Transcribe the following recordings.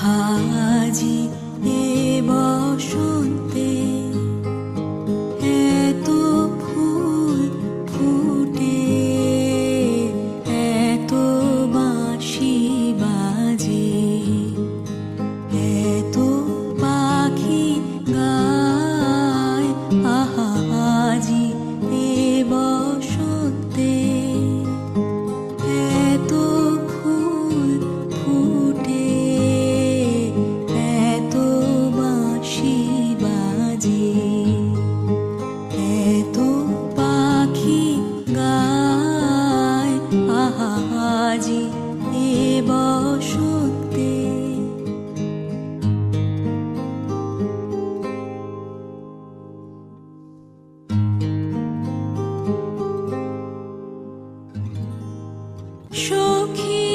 হাজি এ বসো। সাজি এ বসন্তে। সখী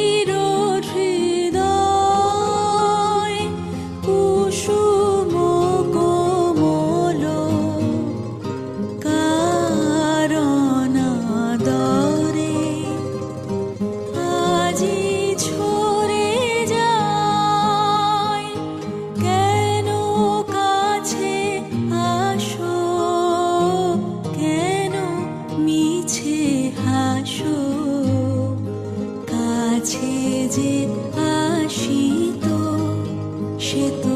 আসো কাছে যে আসি সে তো